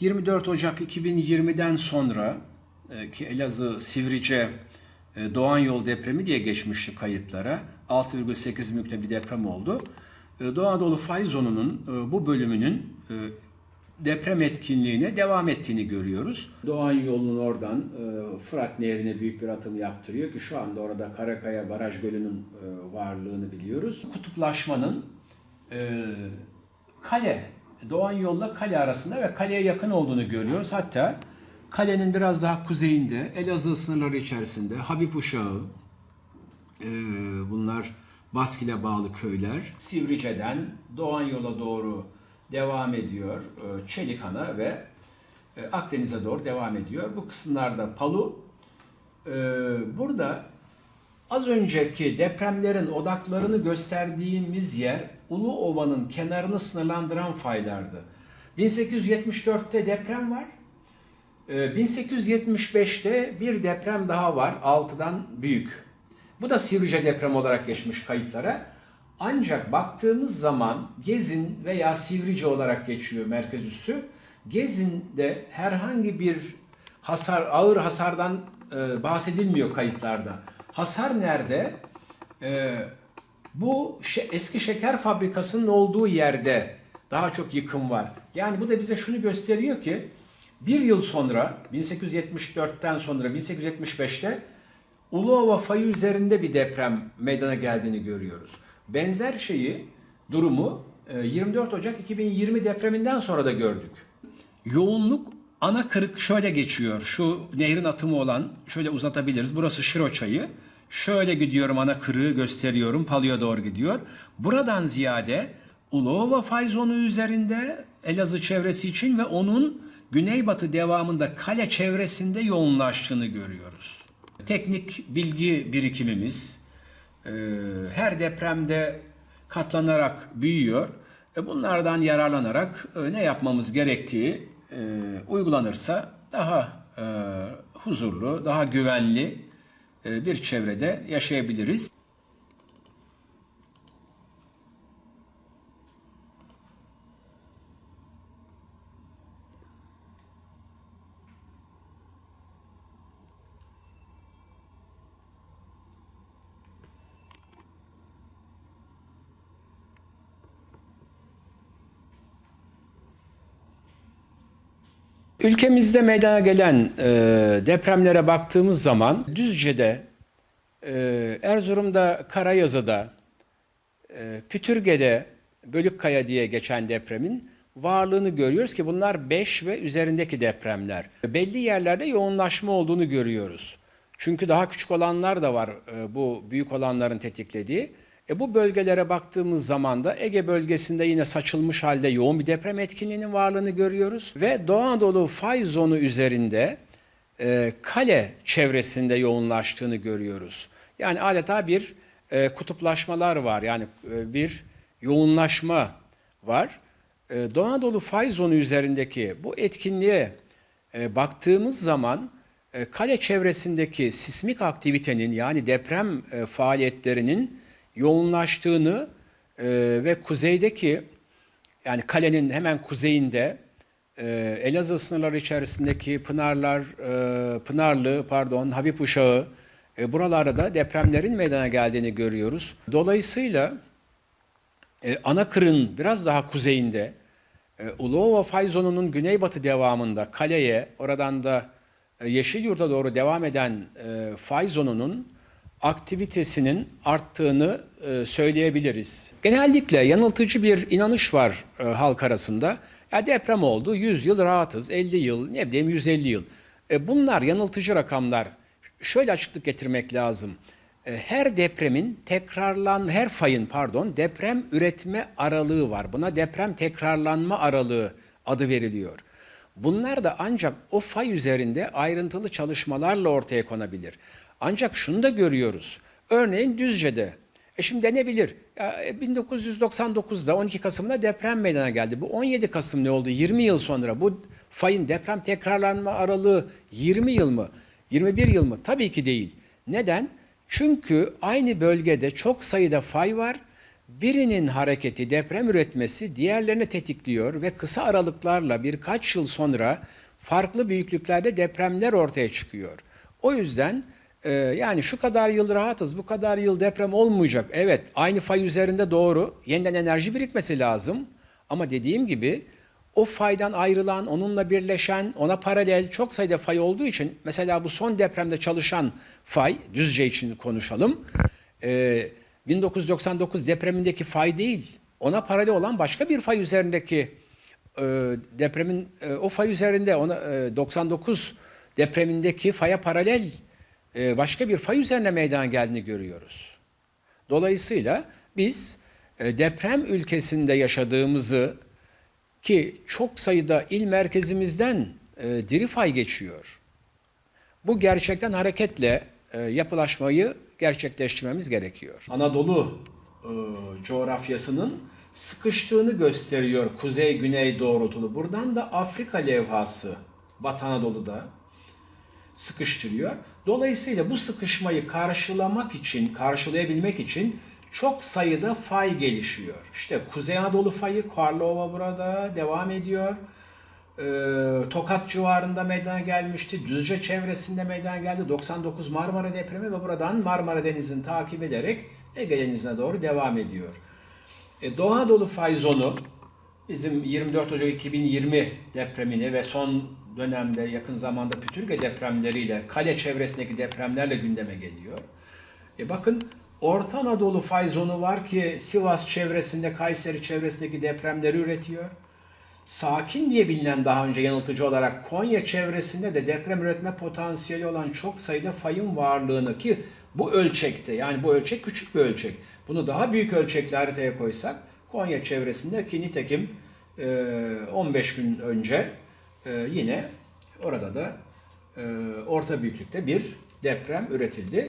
24 Ocak 2020'den sonra e, ki Elazığ Sivrice e, Doğan Yol depremi diye geçmişti kayıtlara. 6,8 büyüklüğünde bir deprem oldu. E, Doğu Anadolu fay zonunun bu bölümünün deprem etkinliğine devam ettiğini görüyoruz. Doğan yolunun oradan Fırat Nehri'ne büyük bir atım yaptırıyor ki şu anda orada Karakaya Baraj Gölü'nün varlığını biliyoruz. Kutuplaşmanın kale, Doğan yolla kale arasında ve kaleye yakın olduğunu görüyoruz. Hatta kalenin biraz daha kuzeyinde, Elazığ sınırları içerisinde Habib Uşağı, e, bunlar Baskil'e bağlı köyler. Sivrice'den Doğan yola doğru devam ediyor. E, Çelikhan'a ve e, Akdeniz'e doğru devam ediyor. Bu kısımlarda Palu. E, Burada az önceki depremlerin odaklarını gösterdiğimiz yer Ulu Ova'nın kenarını sınırlandıran faylardı. 1874'te deprem var. Ee, 1875'te bir deprem daha var 6'dan büyük. Bu da Sivrice deprem olarak geçmiş kayıtlara. Ancak baktığımız zaman Gezin veya Sivrice olarak geçiyor merkez üssü. Gezin'de herhangi bir hasar, ağır hasardan e, bahsedilmiyor kayıtlarda. Hasar nerede? E, bu eski şeker fabrikasının olduğu yerde daha çok yıkım var. Yani bu da bize şunu gösteriyor ki bir yıl sonra 1874'ten sonra 1875'te Uluova fayı üzerinde bir deprem meydana geldiğini görüyoruz. Benzer şeyi, durumu e, 24 Ocak 2020 depreminden sonra da gördük. Yoğunluk ana kırık şöyle geçiyor. Şu nehrin atımı olan şöyle uzatabiliriz. Burası Şiro çayı. Şöyle gidiyorum ana kırığı gösteriyorum. Palu'ya doğru gidiyor. Buradan ziyade Uluova fay zonu üzerinde Elazığ çevresi için ve onun güneybatı devamında kale çevresinde yoğunlaştığını görüyoruz. Teknik bilgi birikimimiz e, her depremde katlanarak büyüyor. E, Bunlardan yararlanarak e, ne yapmamız gerektiği e, uygulanırsa daha e, huzurlu, daha güvenli bir çevrede yaşayabiliriz. Ülkemizde meydana gelen e, depremlere baktığımız zaman Düzce'de, e, Erzurum'da, Karayazı'da, e, Pütürge'de, Bölükkaya diye geçen depremin varlığını görüyoruz ki bunlar 5 ve üzerindeki depremler. Belli yerlerde yoğunlaşma olduğunu görüyoruz. Çünkü daha küçük olanlar da var e, bu büyük olanların tetiklediği. E bu bölgelere baktığımız zaman da Ege bölgesinde yine saçılmış halde yoğun bir deprem etkinliğinin varlığını görüyoruz. Ve Doğu Anadolu fay zonu üzerinde e, kale çevresinde yoğunlaştığını görüyoruz. Yani adeta bir e, kutuplaşmalar var. Yani e, bir yoğunlaşma var. E, Doğu Anadolu fay zonu üzerindeki bu etkinliğe e, baktığımız zaman e, kale çevresindeki sismik aktivitenin yani deprem e, faaliyetlerinin yoğunlaştığını e, ve kuzeydeki yani kalenin hemen kuzeyinde e, Elazığ sınırları içerisindeki Pınarlar, e, Pınarlı, pardon, Habib Uşağı e, buralarda da depremlerin meydana geldiğini görüyoruz. Dolayısıyla e, Anakır'ın biraz daha kuzeyinde, e, Uluova fay zonunun güneybatı devamında kaleye, oradan da e, Yeşilyurt'a doğru devam eden e, fay zonunun aktivitesinin arttığını e, söyleyebiliriz. Genellikle yanıltıcı bir inanış var e, halk arasında. Ya deprem oldu, 100 yıl rahatız, 50 yıl, ne bileyim 150 yıl. E, bunlar yanıltıcı rakamlar. Şöyle açıklık getirmek lazım. Her depremin tekrarlan, her fayın pardon deprem üretme aralığı var. Buna deprem tekrarlanma aralığı adı veriliyor. Bunlar da ancak o fay üzerinde ayrıntılı çalışmalarla ortaya konabilir. Ancak şunu da görüyoruz. Örneğin Düzce'de. E şimdi denebilir. Ya, e, 1999'da 12 Kasım'da deprem meydana geldi. Bu 17 Kasım ne oldu? 20 yıl sonra bu fayın deprem tekrarlanma aralığı 20 yıl mı? 21 yıl mı? Tabii ki değil. Neden? Çünkü aynı bölgede çok sayıda fay var birinin hareketi deprem üretmesi diğerlerini tetikliyor ve kısa aralıklarla birkaç yıl sonra farklı büyüklüklerde depremler ortaya çıkıyor. O yüzden e, yani şu kadar yıl rahatız, bu kadar yıl deprem olmayacak. Evet, aynı fay üzerinde doğru. Yeniden enerji birikmesi lazım. Ama dediğim gibi o faydan ayrılan, onunla birleşen, ona paralel çok sayıda fay olduğu için mesela bu son depremde çalışan fay, Düzce için konuşalım. Ee, 1999 depremindeki fay değil, ona paralel olan başka bir fay üzerindeki e, depremin e, o fay üzerinde ona e, 99 depremindeki faya paralel başka bir fay üzerine meydana geldiğini görüyoruz. Dolayısıyla biz e, deprem ülkesinde yaşadığımızı ki çok sayıda il merkezimizden e, diri fay geçiyor. Bu gerçekten hareketle e, yapılaşmayı gerçekleştirmemiz gerekiyor. Anadolu coğrafyasının sıkıştığını gösteriyor kuzey-güney doğrultulu. Buradan da Afrika levhası Batı Anadolu'da sıkıştırıyor. Dolayısıyla bu sıkışmayı karşılamak için, karşılayabilmek için çok sayıda fay gelişiyor. İşte Kuzey Anadolu fayı, Karlova burada devam ediyor. Ee, Tokat civarında meydana gelmişti. Düzce çevresinde meydana geldi. 99 Marmara depremi ve buradan Marmara Denizi'ni takip ederek Ege Denizi'ne doğru devam ediyor. E, Doğu Anadolu fay zonu bizim 24 Ocak 2020 depremini ve son dönemde yakın zamanda Pütürge depremleriyle, kale çevresindeki depremlerle gündeme geliyor. E bakın Orta Anadolu fay zonu var ki Sivas çevresinde, Kayseri çevresindeki depremleri üretiyor. Sakin diye bilinen daha önce yanıltıcı olarak Konya çevresinde de deprem üretme potansiyeli olan çok sayıda fayın varlığını ki bu ölçekte yani bu ölçek küçük bir ölçek. Bunu daha büyük ölçekli haritaya koysak Konya çevresinde ki nitekim e, 15 gün önce e, yine orada da e, orta büyüklükte bir deprem üretildi.